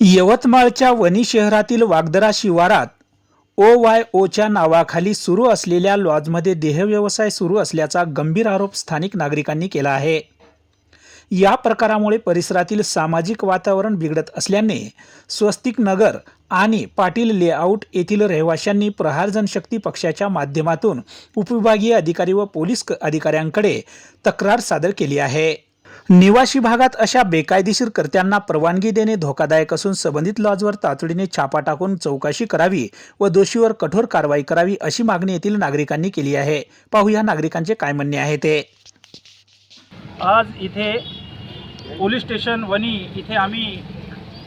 यवतमाळच्या वणी शहरातील वागदरा शिवारात ओ वाय ओच्या नावाखाली सुरू असलेल्या लॉजमध्ये देहव्यवसाय सुरू असल्याचा गंभीर आरोप स्थानिक नागरिकांनी केला आहे. या प्रकारामुळे परिसरातील सामाजिक वातावरण बिघडत असल्याने स्वस्तिक नगर आणि पाटील लेआउट येथील रहिवाशांनी प्रहार जनशक्ती पक्षाच्या माध्यमातून उपविभागीय अधिकारी व पोलीस अधिकाऱ्यांकडे तक्रार सादर केली आहे. निवासी भागात अशा बेकायदेशीर कर्त्यांना परवानगी देणे धोकादायक असून संबंधित लॉजवर तातडीने छापा टाकून चौकशी करावी व दोषीवर कठोर कारवाई करावी अशी मागणी येथील नागरिकांनी केली आहे. पाहूया नागरिकांचे काय म्हणणे आहे ते. आज इथे पोलीस स्टेशन वणी इथे आम्ही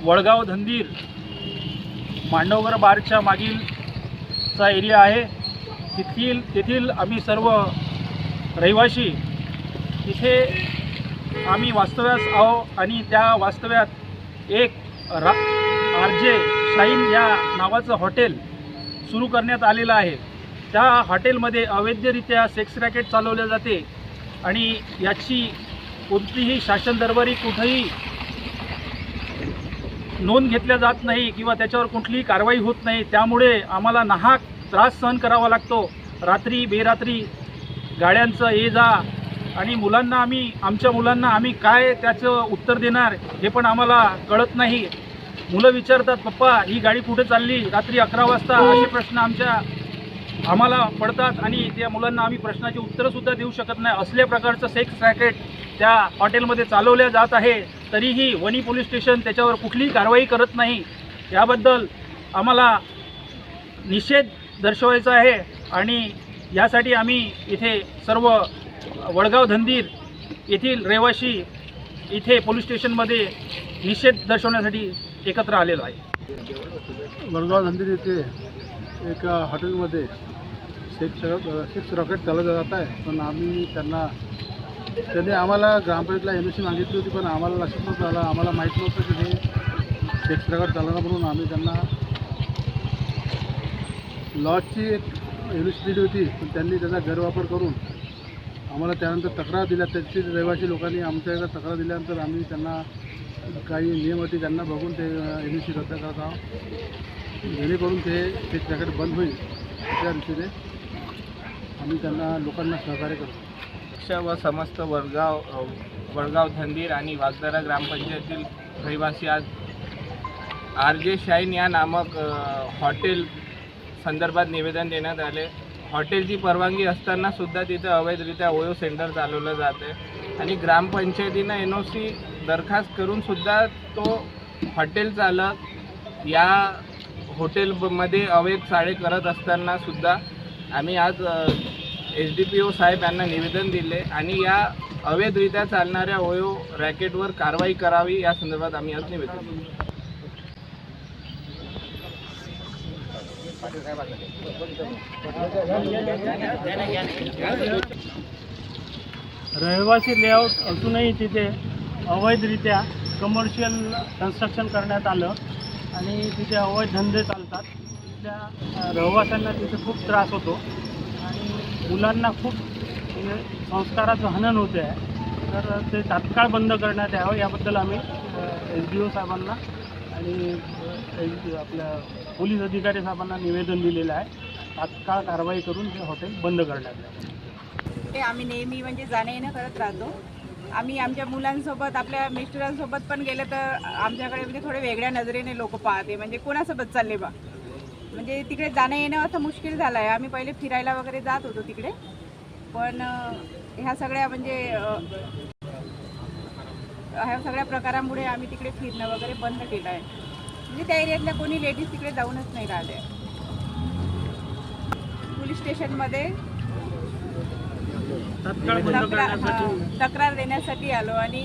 वडगाव धंदीर मांडवगर बारच्या मागीलचा एरिया आहे. तेथील तेथील आम्ही सर्व रहिवाशी इथे आम्ही वास्तव्यास आहो आणि त्या वास्तव्यात एक रा आर जे शाईन या नावाचं हॉटेल सुरू करण्यात आलेलं आहे. त्या हॉटेलमध्ये अवैधरित्या सेक्स रॅकेट चालवले जाते आणि याची कोणतीही शासन दरबारी कुठेही नोंद घेतल्या जात नाही किंवा त्याच्यावर कुठलीही कारवाई होत नाही. त्यामुळे आम्हाला नाहक त्रास सहन करावा लागतो. रात्री बेरात्री गाड्यांचं ये जा आणि मुलांना आम्ही आमच्या मुलांना आम्ही काय त्याचं उत्तर देणार हे पण आम्हाला कळत नाही. मुलं विचारतात पप्पा ही गाडी कुठे चालली? रात्री अकरा वाजता असे प्रश्न आमच्या आम्हाला पडतात आणि त्या मुलांना आम्ही प्रश्नाची उत्तरंसुद्धा देऊ शकत नाही. असल्या प्रकारचं सेक्स रॅकेट त्या हॉटेलमध्ये चालवल्या जात आहे तरीही वणी पोलीस स्टेशन त्याच्यावर कुठलीही कारवाई करत नाही. याबद्दल आम्हाला निषेध दर्शवायचा आहे आणि यासाठी आम्ही इथे सर्व वडगाव धंदीर येथील रहिवाशी इथे पोलीस स्टेशनमध्ये निषेध दर्शवण्यासाठी एकत्र आलेलो आहे. वडगाव धंदीर येथे एका हॉटेलमध्ये सिक्स सिक्स रॉकेट चालवलं जात आहे. पण आम्ही त्यांना त्यांनी आम्हाला ग्रामपंचायतला एन सी मागितली होती पण आम्हाला लक्षात नव्हतं आलं. आम्हाला माहीत नव्हतं की हे सेक्स रॉकेट चालवणार म्हणून आम्ही त्यांना लॉजची एक एन सी दिली होती. पण त्यांनी त्याचा गैरवापर करून आम्हाला त्यानंतर तक्रार दिल्या. त्याची रहिवासी लोकांनी आमच्याकडे तक्रार दिल्यानंतर आम्ही त्यांना काही नियम होते त्यांना बघून ते एन सी रद्द करत आहोत. जेणेकरून ते ते बंद होईल त्या रीतीने आम्ही त्यांना लोकांना सहकार्य करतो. पक्ष व समस्त वडगाव वडगाव धंदीर आणि वागदारा ग्रामपंचायतील रहिवासी आज आर जे शाईन या नामक हॉटेल संदर्भात निवेदन देण्यात आले. हॉटेलची परवानगी असताना सुद्धा तिथं अवैधरित्या ओयो सेंटर चालवलं जाते. आणि ग्रामपंचायतीनं एन ओ सी दरखास्त करून सुद्धा तो हॉटेल चालक या हॉटेलमध्ये अवैध साडे करत असताना सुद्धा आम्ही आज एच डी पी ओ साहेब यांना निवेदन दिले आणि या अवैधरित्या चालणाऱ्या ओयो रॅकेटवर कारवाई करावी या संदर्भात आम्ही आज निवेदन दिले. रहिवासी लेआउट असूनही तिथे अवैधरित्या कमर्शियल कन्स्ट्रक्शन करण्यात आलं आणि तिथे अवैध धंदे चालतात. तिथल्या रहिवाशांना तिथे खूप त्रास होतो आणि मुलांना खूप म्हणजे संस्काराचं हनन होते आहे तर ते तात्काळ बंद करण्यात यावं याबद्दल आम्ही एस डी ओ साहेबांना आणि आपल्या पोलीस अधिकारी साहेबांना निवेदन दिलेलं आहे. तात्काळ कारवाई करून हे हॉटेल बंद करण्यात ते आम्ही नेहमी म्हणजे जाणं येणं करत राहतो. आम्ही आमच्या मुलांसोबत आपल्या मिस्टरांसोबत पण गेलं तर आमच्याकडे म्हणजे थोडे वेगळ्या नजरेने लोक पाहते. म्हणजे कोणासोबत चालले बा? म्हणजे तिकडे जाणं येणं असं मुश्किल झालं आहे आम्ही पहिले फिरायला वगैरे जात होतो तिकडे. पण ह्या सगळ्या म्हणजे ह्या सगळ्या प्रकारामुळे आम्ही तिकडे फिरणं वगैरे बंद केलं आहे म्हणजे त्या एरियातल्या कोणी लेडीज तिकडे जाऊनच नाही राहिले. पोलीस स्टेशनमध्ये तक्रार देण्यासाठी आलो आणि